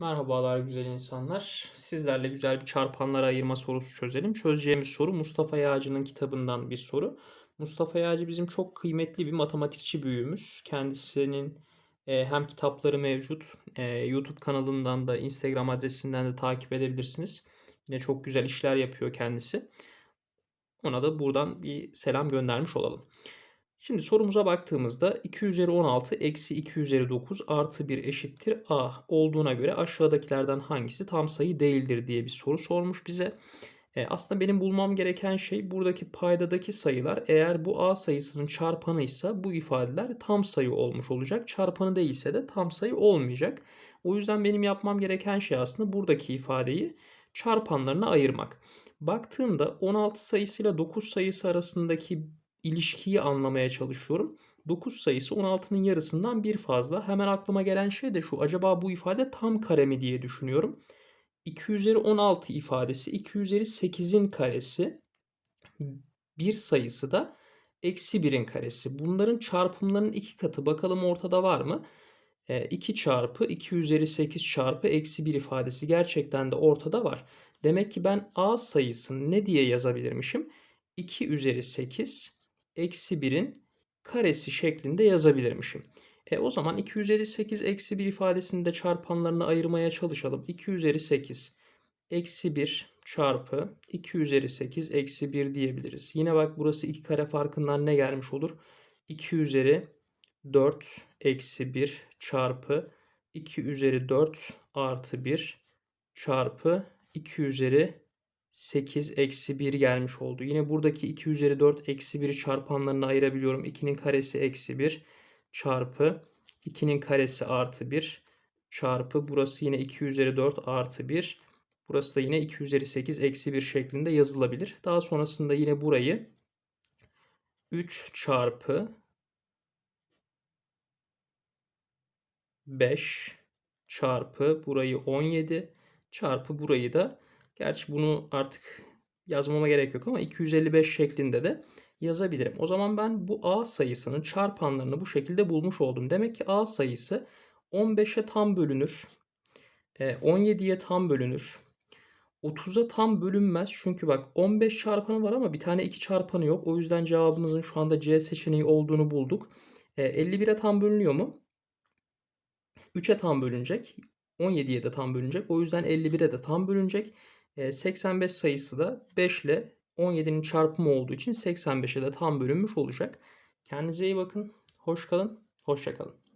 Merhabalar güzel insanlar. Sizlerle güzel bir çarpanlara ayırma sorusu çözelim. Çözeceğimiz soru Mustafa Yağcı'nın kitabından bir soru. Mustafa Yağcı bizim çok kıymetli bir matematikçi büyüğümüz. Kendisinin e, hem kitapları mevcut, e, YouTube kanalından da Instagram adresinden de takip edebilirsiniz. Yine çok güzel işler yapıyor kendisi. Ona da buradan bir selam göndermiş olalım. Şimdi sorumuza baktığımızda 2 üzeri 16 eksi 2 üzeri 9 artı 1 eşittir a olduğuna göre aşağıdakilerden hangisi tam sayı değildir diye bir soru sormuş bize. E, aslında benim bulmam gereken şey buradaki paydadaki sayılar eğer bu a sayısının çarpanıysa bu ifadeler tam sayı olmuş olacak. Çarpanı değilse de tam sayı olmayacak. O yüzden benim yapmam gereken şey aslında buradaki ifadeyi çarpanlarına ayırmak. Baktığımda 16 sayısıyla 9 sayısı arasındaki ilişkiyi anlamaya çalışıyorum. 9 sayısı 16'nın yarısından bir fazla. Hemen aklıma gelen şey de şu. Acaba bu ifade tam kare mi diye düşünüyorum. 2 üzeri 16 ifadesi 2 üzeri 8'in karesi. Bir sayısı da eksi 1'in karesi. Bunların çarpımlarının iki katı. Bakalım ortada var mı? 2 çarpı 2 üzeri 8 çarpı eksi 1 ifadesi gerçekten de ortada var. Demek ki ben a sayısını ne diye yazabilirmişim? 2 üzeri 8 eksi 1'in karesi şeklinde yazabilirmişim. E o zaman 2 üzeri 8 eksi 1 ifadesini de çarpanlarına ayırmaya çalışalım. 2 üzeri 8 eksi 1 çarpı 2 üzeri 8 eksi 1 diyebiliriz. Yine bak burası 2 kare farkından ne gelmiş olur? 2 üzeri 4 eksi 1 çarpı 2 üzeri 4 artı 1 çarpı 2 üzeri 8 eksi 1 gelmiş oldu. Yine buradaki 2 üzeri 4 eksi 1'i çarpanlarına ayırabiliyorum. 2'nin karesi eksi 1 çarpı 2'nin karesi artı 1 çarpı burası yine 2 üzeri 4 artı 1. Burası da yine 2 üzeri 8 eksi 1 şeklinde yazılabilir. Daha sonrasında yine burayı 3 çarpı 5 çarpı burayı 17 çarpı burayı da Gerçi bunu artık yazmama gerek yok ama 255 şeklinde de yazabilirim. O zaman ben bu A sayısının çarpanlarını bu şekilde bulmuş oldum. Demek ki A sayısı 15'e tam bölünür. 17'ye tam bölünür. 30'a tam bölünmez. Çünkü bak 15 çarpanı var ama bir tane 2 çarpanı yok. O yüzden cevabımızın şu anda C seçeneği olduğunu bulduk. 51'e tam bölünüyor mu? 3'e tam bölünecek. 17'ye de tam bölünecek. O yüzden 51'e de tam bölünecek. 85 sayısı da 5 ile 17'nin çarpımı olduğu için 85'e de tam bölünmüş olacak. Kendinize iyi bakın. Hoş kalın. Hoşça kalın.